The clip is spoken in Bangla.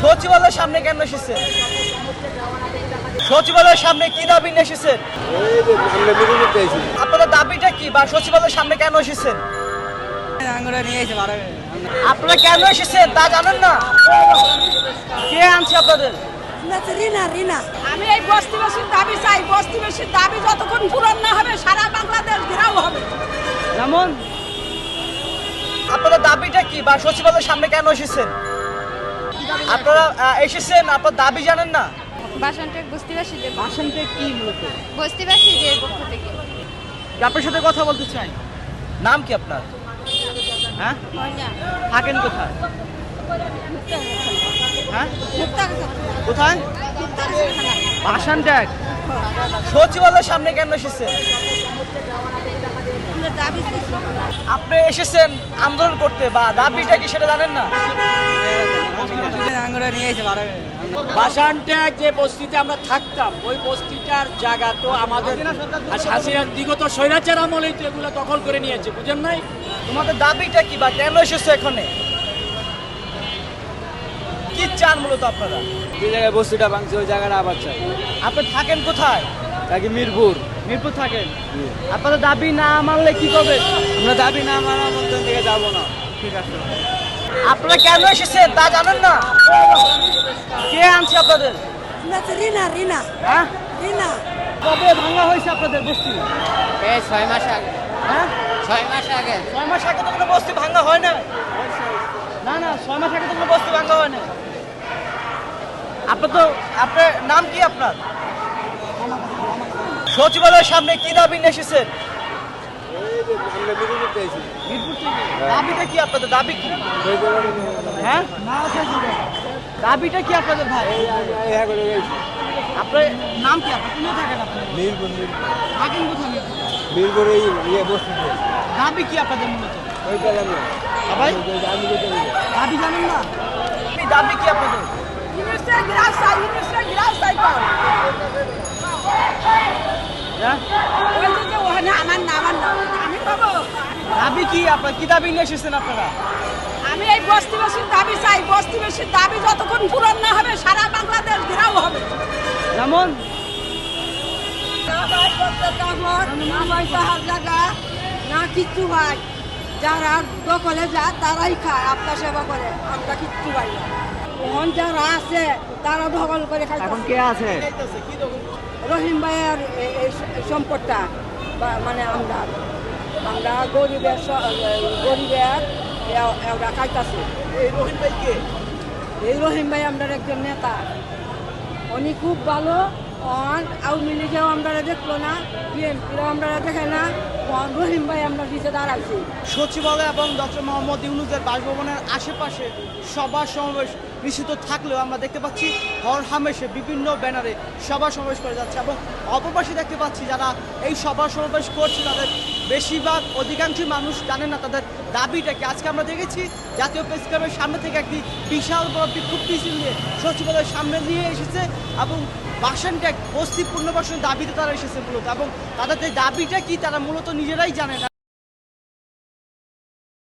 সচিবালয়ের সামনে কেন এসেছেন সচিবালয়ের সামনে কি দাবি নিয়ে এসেছেন আপনাদের দাবিটা কি? বা সচিবালয়ের সামনে কেন এসেছেন? আপনারা কেন এসেছেন তা জানেন না? কে আনছে আপনাদের? রিনা রিনা। আমি এই বস্তিবাসীর দাবি চাই। বস্তিবাসীর দাবি যতক্ষণ পূরণ না হবে সারা বাংলাদেশ ঘেরাও হবে। যেমন? আপনাদের দাবিটা কি? বা সচিবালয়ের সামনে কেন এসেছেন? আপনারা এসেছেন আপনার দাবি জানেন না? বাসনটেক বস্তিবাসীদের ভাষণটা কি মূলত? বস্তিবাসীদের পক্ষ থেকে। আপনার সাথে কথা বলতে চাই নাম কি আপনার? হ্যাঁ? থাকেন কোথায়? হ্যাঁ? কোথায়? সচিবালয়ের সামনে কেন এসেছেন? আপনি এসেছেন আন্দোলন করতে বা দাবিটা কি সেটা জানেন না? আঙ্গুরে নিয়ে এসে মারা বাসানটা যে বস্তিতে আমরা থাকতাম ওই বস্তিটার জায়গা তো আমাদের হাসিনার বিগত স্বৈরাচার আমলেই তো এগুলো দখল করে নিয়েছে বুঝেন নাই? তোমাদের দাবিটা কি বা কেন এসেছ এখানে? কি চান মূলত আপনারা? যে জায়গায় বস্তিটা ভাঙছে ওই জায়গাটা আবার চাই। আপনি থাকেন কোথায়? তাকে মিরপুর। মিরপুর থাকেন? আপনাদের দাবি না মানলে কি করবেন? আমরা দাবি না মানা মন্ত্রণ থেকে যাব না। ঠিক আছে। আপনারা কেন এসেছেন তা জানেন না? কে আনছে আপনাদের? রিনা রিনা। হ্যাঁ? রিনা। কবে ভাঙা হয়েছে আপনাদের বস্তি? এই ছয় মাস আগে। হ্যাঁ? ছয় মাস আগে। ছয় মাস আগে তো কোনো বস্তি ভাঙা হয় না না না ছয় মাস আগে তো কোনো বস্তি ভাঙা হয় না আপনার তো আপনার নাম কি আপনার? সচিবালয়ের সামনে কি দাবি নিয়ে এসেছেন? আমরা মিরপুর দাবিটা কি আপনাদের? দাবি কি? হ্যাঁ? দাবিটা কি আপনাদের ভাই? হ্যাঁ আপনার নাম কি? আপনার কোথায় থাকেন আপনি মিরপুর থাকেন কোথায়? মিরপুর এই ইয়ে বস্তিতে দাবি কি আপনাদের মূলত? ওই পেলাম না। সবাই আমি দাবি জানেন না? দাবি কি আপনাদের? ইংলিশে গ্রাস গ্রাস হ্যাঁ ওই যে যে ওখানে আমার না আমার না আমি পাবো দাবি কি আপনার? কি দাবি নিয়ে এসেছেন আপনারা? আমি এই বস্তিবাসীর দাবি চাই। বস্তিবাসীর দাবি যতক্ষণ পূরণ না হবে সারা বাংলাদেশ ঘেরাও হবে। যেমন? না কিচ্ছু ভাই। যারা দখলে যায় তারাই খায় আপনার সেবা করে। আমরা কিচ্ছু পাই না। ওখান যারা আছে তারা দখল করে খায় এখন কে আছে? রহিম ভাইয়ের সম্পদটা মানে আমরা আমরা গরিবের গরিবের এ- কাইতাছি এই রহিম ভাই কে? এই রহিম ভাই আমরা একজন নেতা। উনি খুব ভালো অন আওয়ামী লীগেও আমরা দেখল না বিএনপিও আমরা দেখে না। রহিম ভাই, আমরা নিচে দাঁড়াইছি। সচিবালয় এবং ডক্টর মোহাম্মদ ইউনুসের বাসভবনের আশেপাশে সভা সমাবেশ নিষিদ্ধ থাকলেও আমরা দেখতে পাচ্ছি, হর হামেশে বিভিন্ন ব্যানারে সভা সমাবেশ করে যাচ্ছে এবং অপপাশে দেখতে পাচ্ছি যারা এই সভা সমাবেশ করছে, তাদের বেশিরভাগ অধিকাংশ মানুষ জানে না তাদের দাবিটা কি। আজকে আমরা দেখেছি, জাতীয় প্রেস ক্লাবের সামনে থেকে একটি বিশাল বড় বিক্ষোভ মিছিল নিয়ে সচিবালয়ের সামনে নিয়ে এসেছে এবং বাসন ট্যাগ বস্তি পুনর্বাসনের দাবিতে তারা এসেছে মূলত এবং তাদের যে দাবিটা কি, তারা মূলত নিজেরাই জানে না।